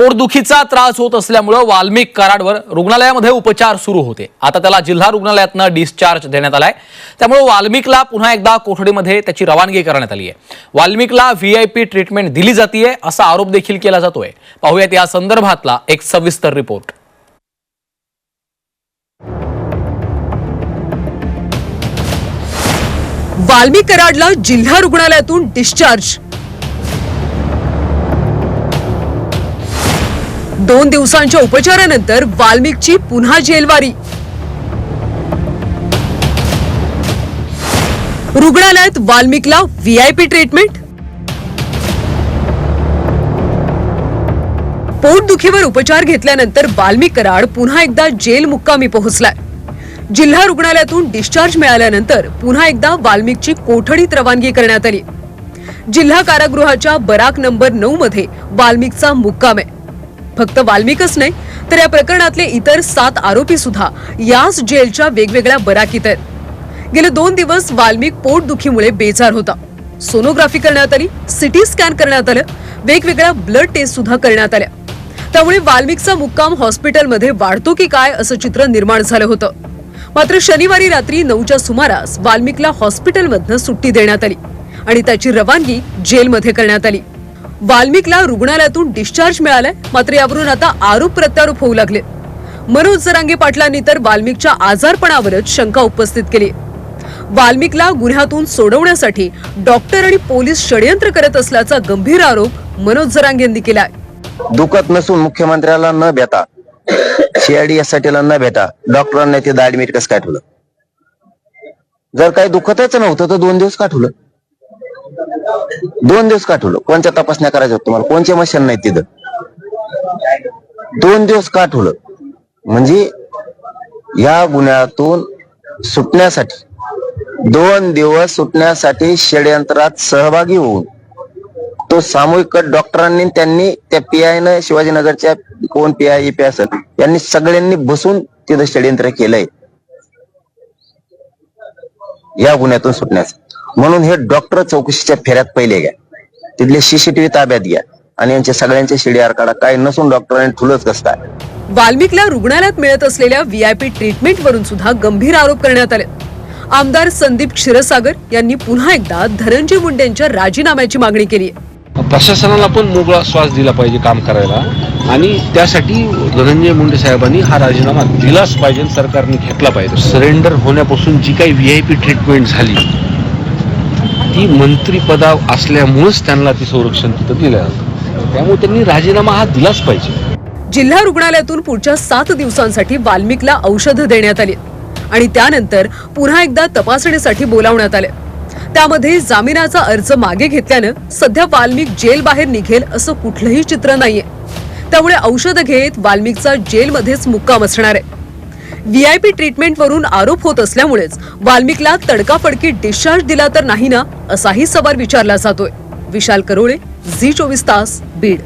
पोटदुखीचा त्रास होत असल्यामुळं वाल्मिक कराडवर रुग्णालयामध्ये उपचार सुरू होते. आता त्याला जिल्हा रुग्णालयातनं डिस्चार्ज देण्यात आलाय. त्यामुळे वाल्मिकला पुन्हा एकदा कोठडीमध्ये त्याची रवानगी करण्यात आली आहे वाल्मिकला व्हीआयपी ट्रीटमेंट दिली जातीये असा आरोप देखील केला जातोय. पाहूयात या संदर्भातला एक सविस्तर रिपोर्ट. वाल्मिक कराडला जिल्हा रुग्णालयातून डिस्चार्ज. दोन दिवसांच्या उपचारानंतर वाल्मिकची पुन्हा जेलवारी. रुग्णालयात वाल्मिकला व्हीआयपी ट्रीटमेंट. पोटदुखीवर उपचार घेतल्यानंतर वाल्मिक कराड पुन्हा एकदा जेल मुक्कामी पोहोचलाय. जिल्हा रुग्णालयातून डिस्चार्ज मिळाल्यानंतर पुन्हा एकदा वाल्मिकची कोठडीत रवानगी करण्यात आली. जिल्हा कारागृहाच्या बराक नंबर नऊ मध्ये वाल्मिकचा मुक्काम आहे. फक्त वाल्मिकच नाही तर या प्रकरणातले इतर सात आरोपी सुद्धा याच जेलच्या वेगवेगळ्या बराकीत आहेत. गेले दोन दिवस वाल्मिक पोटदुखीमुळे बेजार होता. सोनोग्राफी करण्यात आली सिटी स्कॅन करण्यात आलं वेगवेगळ्या ब्लड टेस्ट सुद्धा करण्यात आल्या. त्यामुळे वाल्मिकचा मुक्काम हॉस्पिटलमध्ये वाढतो की काय असं चित्र निर्माण झालं होतं. मात्र शनिवारी रात्री नऊच्या सुमारास वाल्मिकला हॉस्पिटलमधनं सुट्टी देण्यात आली आणि त्याची रवानगी जेलमध्ये करण्यात आली. वाल्मिकला रुग्णालयातून डिस्चार्ज मिळालाय. मात्र यावरून आता आरोप प्रत्यारोप होऊ लागले. मनोज जरांगे पाटलांनी तर वाल्मिकच्या आजारपणावरच शंका उपस्थित केली. वाल्मिकला गुन्ह्यातून सोडवण्यासाठी डॉक्टर आणि पोलीस षडयंत्र करत असल्याचा गंभीर आरोप मनोज जरांगे यांनी केलाय. दुखत नसून मुख्यमंत्र्याला न भेटा सीआयडी एस न भेटा डॉक्टरांनी ते ऍडमिट कसं काय ठेवलं? जर काही दुखतच नव्हतं तर दोन दिवस का ठेवलं? दोन दिवस का ठेवलं कोणत्या तपासण्या करायच्या तुम्हाला? कोणत्या मशीन नाही तिथं? दोन दिवस का ठेवलं म्हणजे या गुन्ह्यातून सुटण्यासाठी दोन दिवस सुटण्यासाठी षडयंत्रात सहभागी होऊन तो सामूहिक कट डॉक्टरांनी त्यांनी त्या पी आय शिवाजीनगरच्या कोण पी आय पी असेल यांनी सगळ्यांनी बसून तिथं षडयंत्र केलंय. या गुन्ह्यातून सुटण्याचं म्हणून हे डॉक्टर चौकशीच्या फेऱ्यात पहिले घ्या. तिथले सीसीटीव्ही ताब्यात घ्या. आणि यांच्या सगळ्यांचे शिडीआर काढा. काय नसून डॉक्टरांनी ठुलच कसं काय वाल्मिकला रुग्णालयात मिळत असलेल्या व्हीआयपी ट्रीटमेंट वरून सुद्धा गंभीर आरोप करण्यात आले. आमदार संदीप क्षीरसागर यांनी पुन्हा एकदा धनंजय मुंडे यांच्या राजीनाम्याची मागणी केली आहे. प्रशासनाला पण मोकळा श्वास दिला पाहिजे काम करायला. आणि त्यासाठी धनंजय मुंडे साहेबांनी हा राजीनामा दिलाच पाहिजे सरकारने घेतला पाहिजे. सरेंडर होण्यापासून जी काही व्ही आय पी ट्रीटमेंट झाली ती मंत्रीपदा असल्यामुळेच त्यांना ते संरक्षण तिथं दिलं जातं त्यामुळे त्यांनी राजीनामा हा दिलाच पाहिजे. जिल्हा रुग्णालयातून पुढच्या सात दिवसांसाठी वाल्मिकला औषधं देण्यात आली आणि त्यानंतर पुन्हा एकदा तपासणीसाठी बोलावण्यात आले त्यामध्ये जामिनाचा अर्ज मागे घेतल्यानं सध्या वाल्मिक जेल बाहेर निघेल असं कुठलंही चित्र नाहीये. त्यामुळे औषधं घेत वाल्मिकचा जेलमध्येच मुक्काम असणार आहे. व्हीआयपी ट्रीटमेंटवरून आरोप होत असल्यामुळेच वाल्मिकला तडकाफडकी डिस्चार्ज दिला तर नाही ना असाही सवाल विचारला जातोय. विशाल करोळे झी चोवीस तास बीड.